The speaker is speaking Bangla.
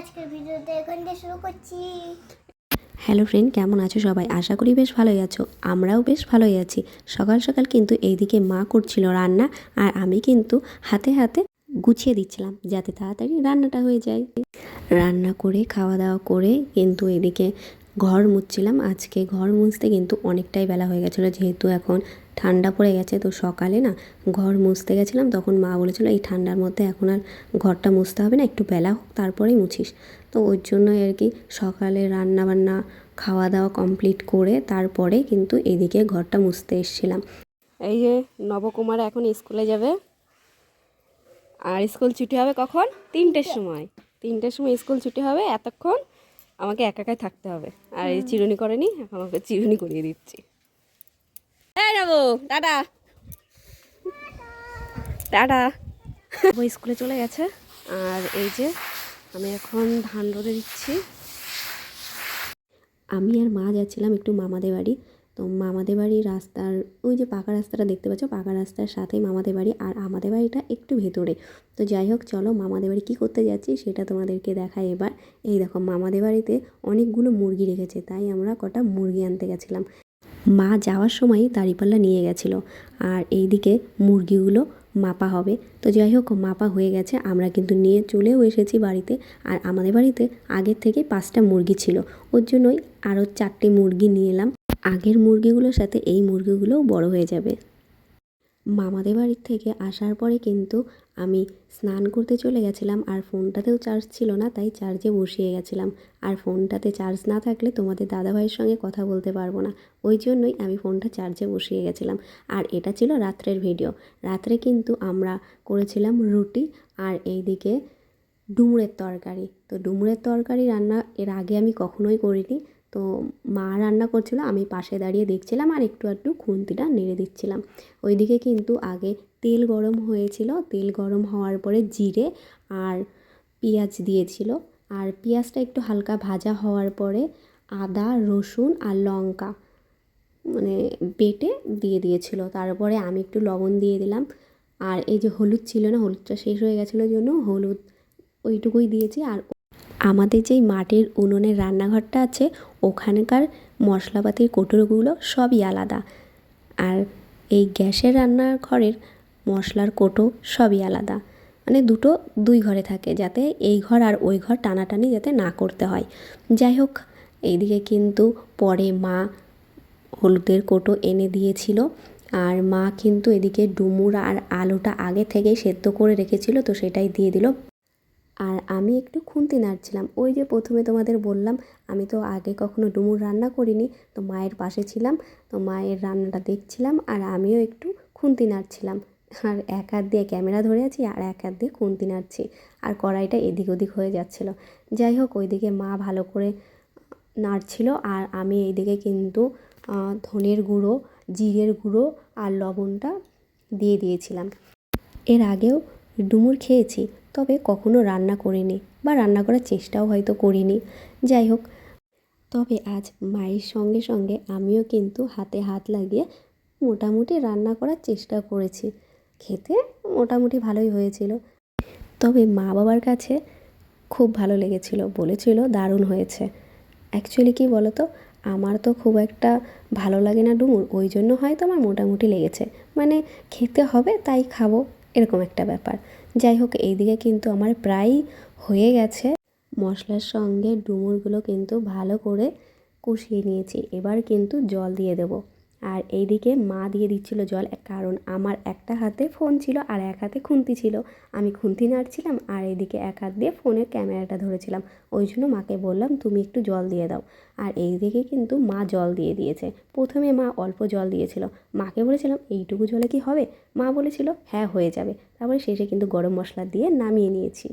আজকের ভিডিওতে এখান থেকে শুরু করছি। হ্যালো ফ্রেন্ড, কেমন আছো সবাই? আশা করি বেশ ভালোই আছো। আমরাও বেশ ভালোই আছি। সকাল সকাল কিন্তু এইদিকে মা করছিল রান্না আর আমি কিন্তু হাতে হাতে গুছিয়ে দিচ্ছিলাম যাতে তাড়াতাড়ি রান্নাটা হয়ে যায়। রান্না করে, খাওয়া দাওয়া করে কিন্তু এদিকে ঘর মুছছিলাম। আজকে ঘর মুছতে কিন্তু অনেকটাই বেলা হয়ে গেছিল, যেহেতু এখন ঠান্ডা পড়ে গেছে। তো সকালে না ঘর মুছতে গেছিলাম তখন মা বলেছিল এই ঠান্ডার মধ্যে এখন আর ঘরটা মুছতে হবে না একটু বেলা হোক তারপরেই মুছিস। তো ওর জন্যই আর কি সকালে রান্না বান্না খাওয়া দাওয়া কমপ্লিট করে তারপরে কিন্তু এদিকে ঘরটা মুছতে এসেছিলাম। এই যে নবকুমার এখন স্কুলে যাবে। আর স্কুল ছুটি হবে কখন? তিনটের সময়। তিনটের সময় স্কুল ছুটি হবে এতক্ষণ আমাকে একা একাই থাকতে হবে। আর এই চিরুনি করেনি এখন আমাকে চিরুনি করিয়ে দিচ্ছি। এই যাব স্কুলে চলে গেছে। আর এই যে আমি এখন ধান রোদে দিচ্ছি। আমি আর মা যাচ্ছিলাম একটু মামাদের বাড়ি। তো মামাদের বাড়ির রাস্তার, ওই যে পাকা রাস্তাটা দেখতে পাচ্ছ? পাকা রাস্তার সাথেই মামাদের বাড়ি আর আমাদের বাড়িটা একটু ভেতরে। তো যাই হোক, চলো মামাদের বাড়ি কী করতে যাচ্ছি সেটা তোমাদেরকে দেখাই এবার। এই দেখো, মামাদের বাড়িতে অনেকগুলো মুরগি রেখেছে, তাই আমরা কটা মুরগি আনতে গেছিলাম। মা যাওয়ার সময় দাঁড়িপাল্লা নিয়ে গেছিল। আর এইদিকে মুরগিগুলো মাপা হবে। তো যাই হোক, মাপা হয়ে গেছে। আমরা কিন্তু নিয়ে চলেও এসেছি বাড়িতে। আর আমাদের বাড়িতে আগের থেকে পাঁচটা মুরগি ছিল। ওর জন্যই আরও চারটে মুরগি নিয়ে এলাম। আগের মুরগিগুলোর সাথে এই মুরগিগুলোও বড় হয়ে যাবে। মামাদের বাড়ির থেকে আসার পরে কিন্তু আমি স্নান করতে চলে গেছিলাম আর ফোনটাতেও চার্জ ছিল না, তাই চার্জে বসিয়ে গেছিলাম। আর ফোনটাতে চার্জ না থাকলে তোমাদের দাদাভাইয়ের সঙ্গে কথা বলতে পারব না। ওই জন্যই আমি ফোনটা চার্জে বসিয়ে গেছিলাম। আর এটা ছিল রাত্রের ভিডিও। রাত্রে কিন্তু আমরা করেছিলাম রুটি আর এইদিকে ডুমুরের তরকারি। তো ডুমুরের তরকারি রান্না এর আগে আমি কখনোই করিনি। তো মা রান্না করছিল, আমি পাশে দাঁড়িয়ে দেখছিলাম আর একটু একটু খুন্তিটা নেড়ে দিচ্ছিলাম। ওইদিকে কিন্তু আগে তেল গরম হয়েছিল, তেল গরম হওয়ার পরে জিরে আর পেঁয়াজ দিয়েছিল। আর পেঁয়াজটা একটু হালকা ভাজা হওয়ার পরে আদা, রসুন আর লঙ্কা মানে বেটে দিয়ে দিয়েছিল। তারপরে আমি একটু লবণ দিয়ে দিলাম। আর এই যে হলুদ ছিল না, হলুদটা শেষ হয়ে গেছিল জন্য হলুদ ওইটুকুই দিয়েছি আর আমাদের যেই মাটির উনুনের রান্নাঘরটা আছে, ওখানকার মশলাপাতির কোটোগুলো সবই আলাদা। আর এই গ্যাসের রান্নাঘরের মশলার কোটো সবই আলাদা। মানে দুটো, দুই ঘরে থাকে যাতে এই ঘর আর ওই ঘর টানাটানি যাতে না করতে হয়। যাই হোক, এইদিকে কিন্তু পরে মা হলুদের কোটো এনে দিয়েছিল। আর মা কিন্তু এদিকে ডুমুর আর আলুটা আগে থেকেই সেদ্ধ করে রেখেছিল, তো সেটাই দিয়ে দিল। আর আমি একটু খুন্তি নাড়ছিলাম। ওই যে প্রথমে তোমাদের বললাম, আমি তো আগে কখনো ডুমুর রান্না করিনি, তো মায়ের পাশে ছিলাম, তো মায়ের রান্নাটা দেখছিলাম আর আমিও একটু খুন্তি নাড়ছিলাম। আর এক হাত দিয়ে ক্যামেরা ধরে আছি আর এক হাত দিয়ে খুন্তি নাড়ছি আর কড়াইটা এদিক ওদিক হয়ে যাচ্ছিল। যাই হোক, ওইদিকে মা ভালো করে নাড়ছিল আর আমি এইদিকে কিন্তু ধনের গুঁড়ো, জিরের গুঁড়ো আর লবণটা দিয়ে দিয়েছিলাম। এর আগেও ডুমুর খেয়েছি, তবে কখনো রান্না করিনি বা রান্না করার চেষ্টাও হয়তো করিনি। যাই হোক, তবে আজ মায়ের সঙ্গে সঙ্গে আমিও কিন্তু হাতে হাত লাগিয়ে মোটামুটি রান্না করার চেষ্টা করেছি। খেতে মোটামুটি ভালোই হয়েছিল। তবে মা বাবার কাছে খুব ভালো লেগেছিল, বলেছিল দারুণ হয়েছে। অ্যাকচুয়ালি কি বলো তো আমার তো খুব একটা ভালো লাগে না ডুমুর, ওই জন্য হয়তো আমার মোটামুটি লেগেছে। মানে খেতে হবে, তাই খাব। এরকম একটা ব্যাপার। যাই হোক এইদিকে কিন্তু আমার প্রায় হয়ে গেছে। মশলার সঙ্গে ডুমুরগুলো কিন্তু ভালো করে কষিয়ে নিয়েছি। এবার কিন্তু জল দিয়ে দেবো। আর এইদিকে মা দিয়ে দিচ্ছিল জল, কারণ আমার একটা হাতে ফোন ছিল আর এক হাতে খুন্তি ছিল। আমি খুন্তি নাড়ছিলাম আর এইদিকে এক হাত দিয়ে ফোনের ক্যামেরাটা ধরেছিলাম। ওই জন্য মাকে বললাম, তুমি একটু জল দিয়ে দাও। আর এইদিকে কিন্তু মা জল দিয়ে দিয়েছে। প্রথমে মা অল্প জল দিয়েছিল। মাকে বলেছিলাম, এইটুকু জলে কি হবে? মা বলেছিল হ্যাঁ হয়ে যাবে। তারপরে শেষে কিন্তু গরম মশলা দিয়ে নামিয়ে নিয়েছি।